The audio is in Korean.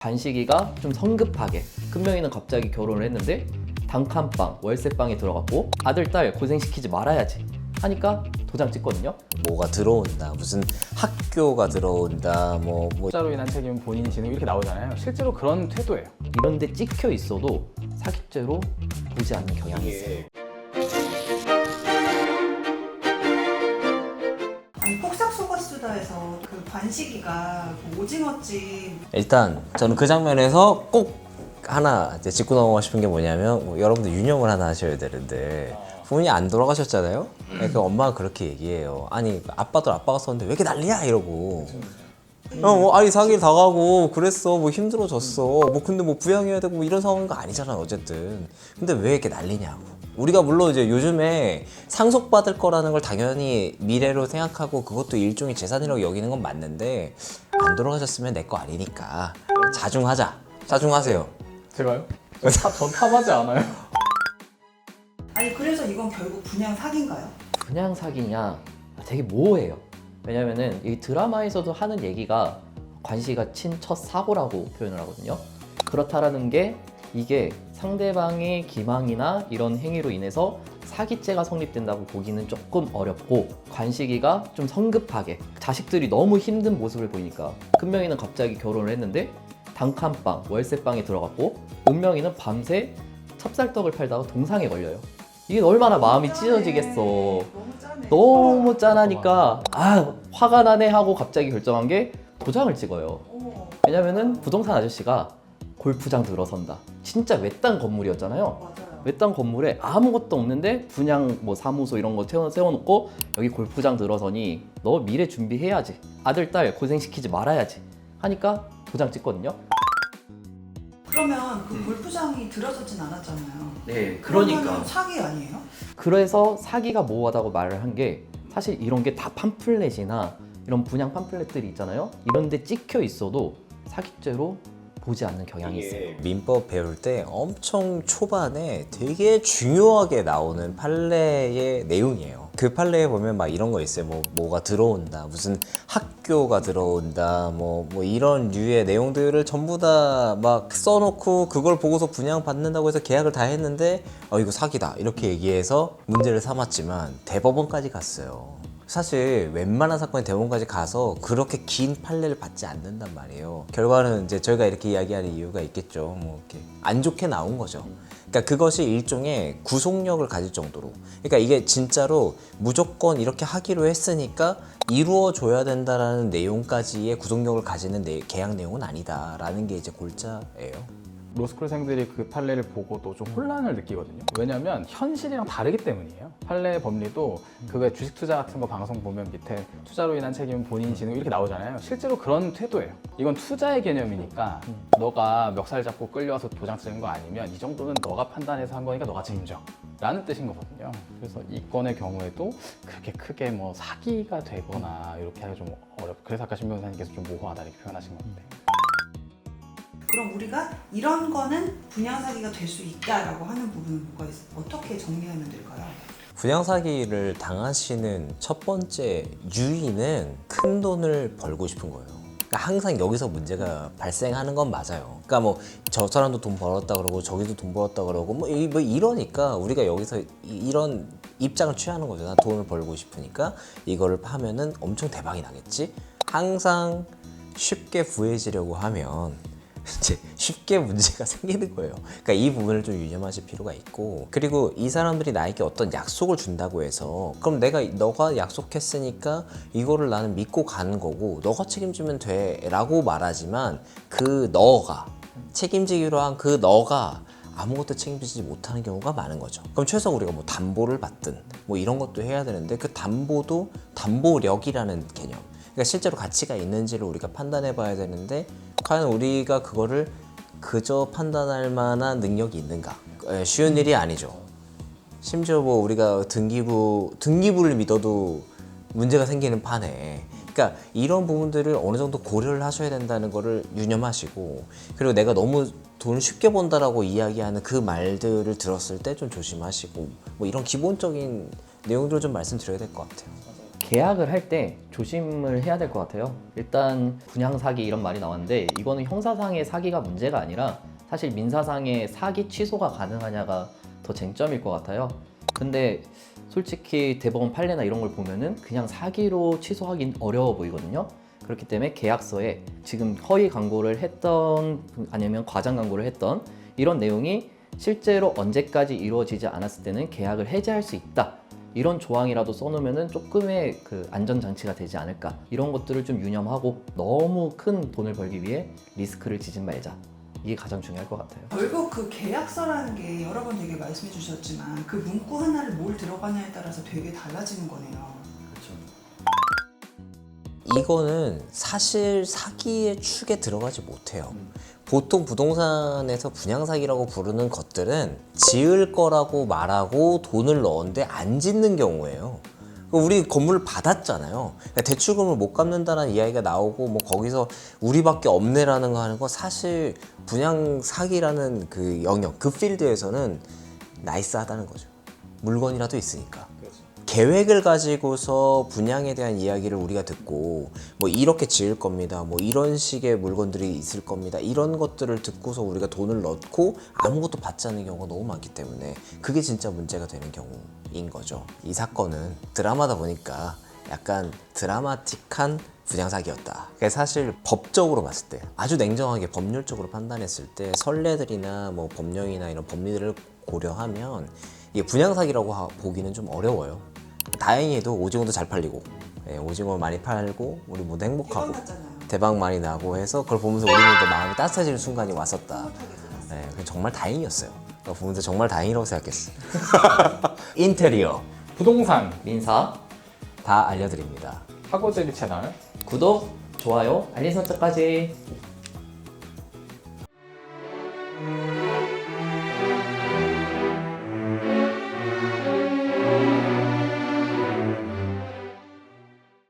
관식이가 좀 성급하게 큰명이는 갑자기 결혼을 했는데 단칸방 월세방에 들어갔고 아들 딸 고생시키지 말아야지 하니까 도장 찍거든요 뭐가 들어온다 무슨 학교가 들어온다 뭐, 뭐 투자로 인한 책임은 본인이 지는 이렇게 나오잖아요. 실제로 그런 태도예요. 이런 데 찍혀 있어도 사기죄로 보지 않는 경향이 있어요 아니 폭삭 속았수다에서 그 관식이가 그 오징어집 일단 저는 그 장면에서 꼭 하나 이제 짚고 넘어가고 싶은 게 뭐냐면 뭐 여러분들 유념을 하나 하셔야 되는데 부모님이 안 돌아가셨잖아요. 그 엄마가 그렇게 얘기해요. 아니 아빠도 아빠가 썼는데 왜 이렇게 난리야 이러고. 어, 뭐, 아니 사기를 당하고 그랬어 뭐 힘들어졌어 뭐 근데 뭐 부양해야 되고 뭐 이런 상황인 거 아니잖아 어쨌든 근데 왜 이렇게 난리냐고 우리가 물론 이제 요즘에 상속받을 거라는 걸 당연히 미래로 생각하고 그것도 일종의 재산이라고 여기는 건 맞는데 안 돌아가셨으면 내 거 아니니까 자중하자 자중하세요 제가요? 타, 전 탐하지 않아요. 아니 그래서 이건 결국 분양 사기인가요? 그냥 사기냐 되게 모호해요 왜냐면은 이 드라마에서도 하는 얘기가 관시가 친 첫 사고라고 표현을 하거든요 그렇다라는 게 이게 상대방의 기망이나 이런 행위로 인해서 사기죄가 성립된다고 보기는 조금 어렵고 관식이가 좀 성급하게 자식들이 너무 힘든 모습을 보이니까 큰명이는 갑자기 결혼을 했는데 단칸방 월세방에 들어갔고 은명이는 밤새 찹쌀떡을 팔다가 동상에 걸려요 이게 얼마나 마음이 찢어지겠어 너무 짜네. 너무 짠하니까 아 화가 나네 하고 갑자기 결정한 게 도장을 찍어요. 왜냐면은 부동산 아저씨가 골프장 들어선다. 진짜 외딴 건물이었잖아요. 맞아요. 외딴 건물에 아무것도 없는데 분양 뭐 사무소 이런 거 세워- 세워놓고 여기 골프장 들어서니 너 미래 준비해야지. 아들 딸 고생시키지 말아야지. 하니까 도장 찍거든요. 그러면 그 골프장이 들어서진 않았잖아요. 네, 그러면 사기 아니에요? 그래서 사기가 모호하다고 말을 한 게 사실 이런 게 다 팜플렛이나 이런 분양 팜플렛들이 있잖아요. 이런 데 찍혀 있어도 사기죄로 보지 않는 경향이 있어요. 민법 배울 때 엄청 초반에 되게 중요하게 나오는 판례의 내용이에요. 그 판례에 보면 막 이런 거 있어요. 뭐 뭐가 들어온다, 무슨 학교가 들어온다, 뭐 뭐 이런 류의 내용들을 전부 다 막 써놓고 그걸 보고서 분양 받는다고 해서 계약을 다 했는데 어 이거 사기다 이렇게 얘기해서 문제를 삼았지만 대법원까지 갔어요. 사실 웬만한 사건이 대법원까지 가서 그렇게 긴 판례를 받지 않는단 말이에요. 결과는 이제 저희가 이렇게 이야기하는 이유가 있겠죠. 뭐 이렇게 안 좋게 나온 거죠. 그러니까 그것이 일종의 구속력을 가질 정도로. 그러니까 이게 진짜로 무조건 이렇게 하기로 했으니까 이루어줘야 된다라는 내용까지의 구속력을 가지는 내- 계약 내용은 아니다라는 게 이제 골자예요. 로스쿨생들이 그 판례를 보고도 좀 혼란을 느끼거든요. 왜냐면 현실이랑 다르기 때문이에요. 판례 법리도 그거 주식 투자 같은 거 방송 보면 밑에 투자로 인한 책임은 본인이 지는 이렇게 나오잖아요. 실제로 그런 태도예요. 이건 투자의 개념이니까 너가 멱살 잡고 끌려와서 도장 찍은 거 아니면 이 정도는 너가 판단해서 한 거니까 너가 책임져. 라는 뜻인 거거든요. 그래서 이 건의 경우에도 그렇게 크게 뭐 사기가 되거나 이렇게 하기 좀 어렵. 그래서 아까 신 변호사님께서 좀 모호하다 이렇게 표현하신 것 같아요. 그럼 우리가 이런 거는 분양 사기가 될 수 있다라고 하는 부분은 뭐가 있어? 어떻게 정리하면 될까요? 분양 사기를 당하시는 첫 번째 유인은 큰 돈을 벌고 싶은 거예요. 그러니까 항상 여기서 문제가 발생하는 건 맞아요. 그러니까 뭐 저 사람도 돈 벌었다 그러고 저기도 돈 벌었다 그러고 뭐, 이- 뭐 이러니까 우리가 여기서 이- 이런 입장을 취하는 거죠. 나 돈을 벌고 싶으니까 이거를 파면은 엄청 대박이 나겠지. 항상 쉽게 구해지려고 하면 이제 쉽게 문제가 생기는 거예요. 그러니까 이 부분을 좀 유념하실 필요가 있고 그리고 이 사람들이 나에게 어떤 약속을 준다고 해서 그럼 내가 너가 약속했으니까 이거를 나는 믿고 가는 거고 너가 책임지면 돼라고 말하지만 그 너가 책임지기로 한 그 너가 아무것도 책임지지 못하는 경우가 많은 거죠. 그럼 최소 우리가 뭐 담보를 받든 뭐 이런 것도 해야 되는데 그 담보도 담보력이라는 개념. 그러니까 실제로 가치가 있는지를 우리가 판단해 봐야 되는데 과연 우리가 그거를 그저 판단할 만한 능력이 있는가? 에, 쉬운 일이 아니죠. 심지어 뭐 우리가 등기부 등기부를 믿어도 문제가 생기는 판에 그러니까 이런 부분들을 어느 정도 고려를 하셔야 된다는 거를 유념하시고 그리고 내가 너무 돈을 쉽게 번다라고 이야기하는 그 말들을 들었을 때 좀 조심하시고 뭐 이런 기본적인 내용들을 좀 말씀드려야 될 것 같아요. 계약을 할 때 조심을 해야 될 것 같아요. 일단 분양 사기 이런 말이 나왔는데 이거는 형사상의 사기가 문제가 아니라 사실 민사상의 사기 취소가 가능하냐가 더 쟁점일 것 같아요. 근데 솔직히 대법원 판례나 이런 걸 보면은 그냥 사기로 취소하긴 어려워 보이거든요. 그렇기 때문에 계약서에 지금 허위 광고를 했던 아니면 과장 광고를 했던 이런 내용이 실제로 언제까지 이루어지지 않았을 때는 계약을 해지할 수 있다. 이런 조항이라도 써놓으면은 조금의 그 안전 장치가 되지 않을까. 이런 것들을 좀 유념하고 너무 큰 돈을 벌기 위해 리스크를 지지 말자. 이게 가장 중요할 것 같아요. 결국 그 계약서라는 게 여러 번 되게 말씀해 주셨지만 그 문구 하나를 뭘 들어가냐에 따라서 되게 달라지는 거네요. 이거는 사실 사기의 축에 들어가지 못해요. 보통 부동산에서 분양 사기라고 부르는 것들은 지을 거라고 말하고 돈을 넣었는데 안 짓는 경우예요. 우리 건물을 받았잖아요. 그러니까 대출금을 못 갚는다는 이야기가 나오고 뭐 거기서 우리밖에 없네라는 거 하는 건 사실 분양 사기라는 그 영역, 그 필드에서는 나이스하다는 거죠. 물건이라도 있으니까. 계획을 가지고서 분양에 대한 이야기를 우리가 듣고 뭐 이렇게 지을 겁니다. 뭐 이런 식의 물건들이 있을 겁니다. 이런 것들을 듣고서 우리가 돈을 넣고 아무것도 받지 않는 경우가 너무 많기 때문에 그게 진짜 문제가 되는 경우인 거죠. 이 사건은 드라마다 보니까 약간 드라마틱한 분양사기였다. 사실 법적으로 봤을 때 아주 냉정하게 법률적으로 판단했을 때 선례들이나 뭐 법령이나 이런 법리들을 고려하면 이게 분양사기라고 하- 보기는 좀 어려워요. 다행히도 오징어도 잘 팔리고 예, 오징어 많이 팔고 우리 모두 행복하고 대박 났잖아요. 대박 많이 나고 해서 그걸 보면서 우리는 또 마음이 따뜻해지는 순간이 왔었다. 네, 그게 정말 다행이었어요. 그거 보면서 정말 다행이라고 생각했어. 인테리어 부동산 민사, 다 알려드립니다. 사고제비 채널 구독, 좋아요, 알림 설정까지